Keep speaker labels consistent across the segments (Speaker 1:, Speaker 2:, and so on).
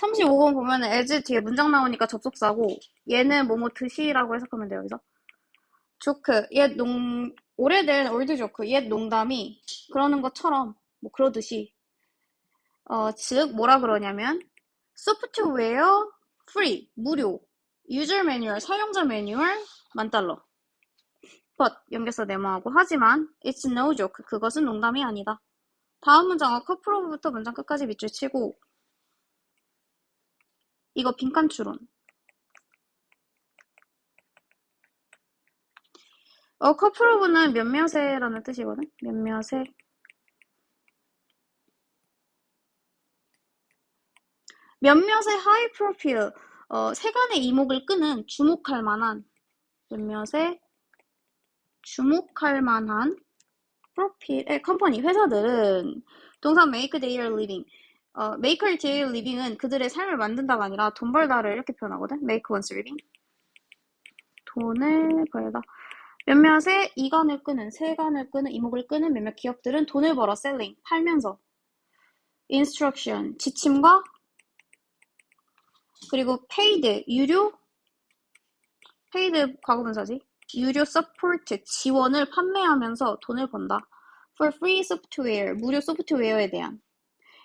Speaker 1: 35번 보면은 as 뒤에 문장 나오니까 접속사고 얘는 뭐뭐 드시라고 해석하면 돼요. 여기서. 조크 옛 농 오래된 올드 조크 옛 농담이 그러는 것처럼 뭐 그러듯이. 어, 즉 뭐라 그러냐면 소프트웨어 free 무료 유저 매뉴얼 사용자 매뉴얼 만 달러. But 연결서 네모하고. 하지만 it's no joke. 그것은 농담이 아니다. 다음 문장은 커프로부터 문장 끝까지 밑줄 치고 이거 빈칸 추론. 어, 커프로브는 몇몇의라는 뜻이거든? 몇몇의. 몇몇의 하이 프로필, 어, 세간의 이목을 끄는 주목할 만한, 몇몇의 주목할 만한 프로필의 컴퍼니, 회사들은 동사 make their living, 어, make their living은 그들의 삶을 만든다가 아니라 돈 벌다를 이렇게 표현하거든? make one's living. 돈을 벌다. 몇몇의 이간을 끄는, 세간을 끄는, 이목을 끄는 몇몇 기업들은 돈을 벌어 selling, 팔면서 instruction, 지침과 그리고 paid, 유료 paid 과거분사지 유료 support, 지원을 판매하면서 돈을 번다. for free software, 무료 소프트웨어에 대한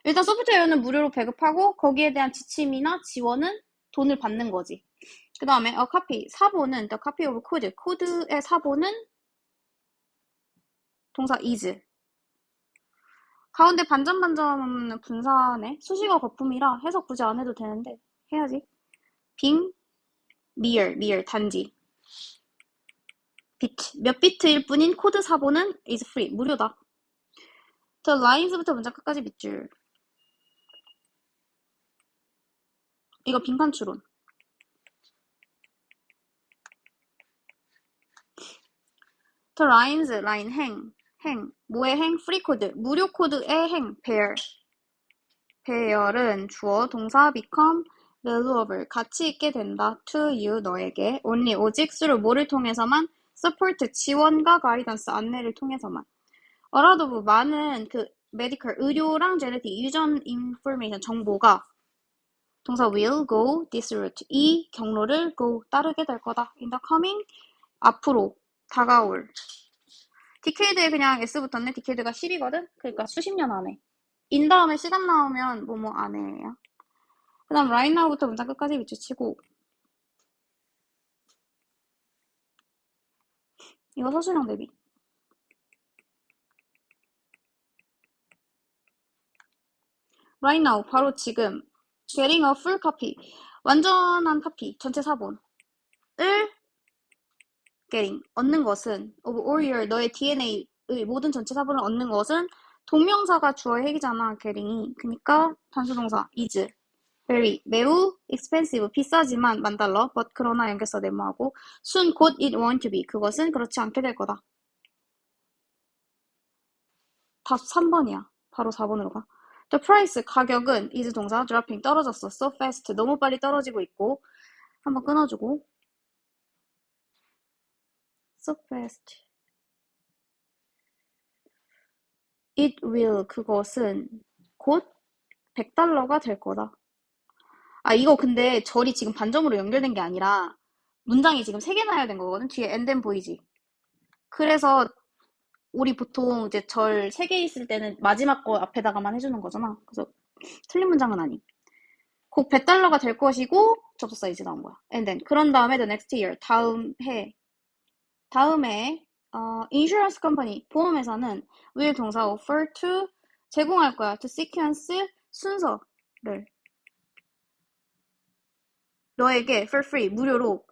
Speaker 1: 일단 소프트웨어는 무료로 배급하고 거기에 대한 지침이나 지원은 돈을 받는 거지. 그 다음에 a copy, 사본은 the copy of code, 코드의 사본은 동사 is. 가운데 반전반전 분사네. 수식어 거품이라 해석 굳이 안 해도 되는데 해야지. 빙, mere, mere, 단지. 비트, 몇 비트일 뿐인 코드 사본은 is free, 무료다. the lines부터 문장 끝까지 밑줄. 이거 빈칸 추론. the lines, line, 행, 행, 뭐의 행, free 코드, 무료 코드의 행, bear. bear은 주어, 동사, become, valuable, 가치 있게 된다, to you, 너에게, only, 오직, through, 뭐를 통해서만, support, 지원과 guidance, 안내를 통해서만. 어라도브, 많은 그 medical, 의료랑 genetic, 유전 information, 정보가 동사 will go this route, 이 경로를 go, 따르게 될 거다. in the coming, 앞으로, 다가올. 디케이드에 그냥 S 붙었네. 디케이드가 10이거든? 그러니까 수십 년 안에. 인 다음에 시간 나오면 뭐뭐 안에야. 그 다음 right now부터 문장 끝까지 밑줄치고 이거 서술형 대비. right now, 바로 지금 getting a full copy, 완전한 카피, 전체 사본을 getting, 얻는 것은 of all your, 너의 DNA의 모든 전체 사본을 얻는 것은 동명사가 주어의 핵이잖아, getting이. 그니까 단수동사 is, very, 매우 expensive, 비싸지만 만 달러, but 그러나 연결서 네모하고 soon, 곧 it won't be, 그것은 그렇지 않게 될 거다. 다 3번이야. 바로 4번으로 가. The price, 가격은 is 동사, dropping, 떨어졌어. so fast, 너무 빨리 떨어지고 있고 한번 끊어주고 so fast. It will, 그것은 곧 100달러가 될 거다. 아, 이거 근데 절이 지금 반점으로 연결된 게 아니라 문장이 지금 3개 나야 된 거거든. 뒤에 and then 보이지? 그래서 우리 보통 이제 절 3개 있을 때는 마지막 거 앞에다가만 해주는 거잖아. 그래서 틀린 문장은 아니. 곧 100달러가 될 것이고 접속 사 이제 나온 거야. And then 그런 다음에 the next year 다음 해 다음에 어, insurance company 보험회사는 will 동사 offer to 제공할 거야. to sequence 순서를 너에게 for free 무료로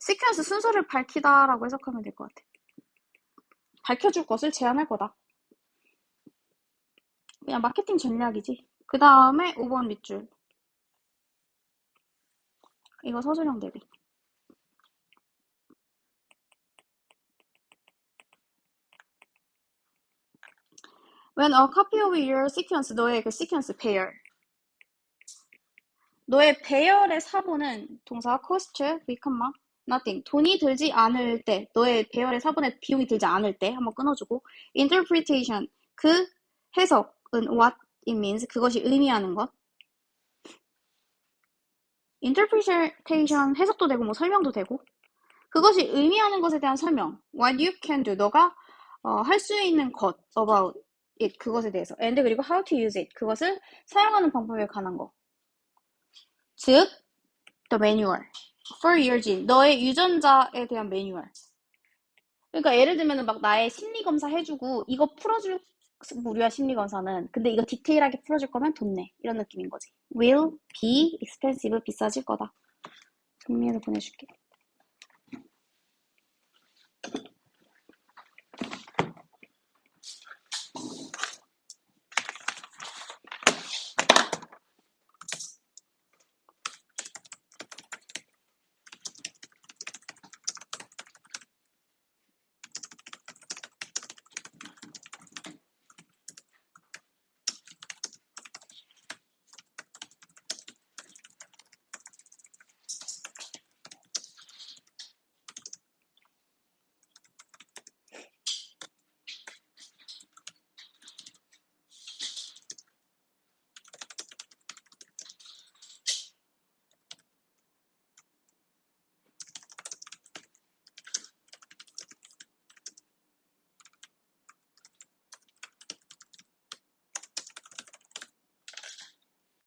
Speaker 1: sequence 순서를 밝히다라고 해석하면 될 것 같아. 밝혀줄 것을 제안할 거다. 그냥 마케팅 전략이지. 그 다음에 5번 밑줄. 이거 서술형 대비. When a copy of your sequence, 너의 그 sequence 배열. 너의 배열의 사본은 동사 cost, become, nothing. 돈이 들지 않을 때, 너의 배열의 사본에 비용이 들지 않을 때 한번 끊어주고 interpretation, 그 해석은 what it means, 그것이 의미하는 것. interpretation 해석도 되고 뭐 설명도 되고 그것이 의미하는 것에 대한 설명. What you can do. 너가 어, 할 수 있는 것 about it. 그것에 대해서. and 그리고 how to use it. 그것을 사용하는 방법에 관한 거. 즉, the manual for your gene. 너의 유전자에 대한 매뉴얼. 그러니까 예를 들면 막 나의 심리 검사 해주고 이거 풀어줄 무료야 심리 검사는. 근데 이거 디테일하게 풀어줄 거면 돈 내. 이런 느낌인 거지. will be expensive. 비싸질 거다. 정리해서 보내줄게.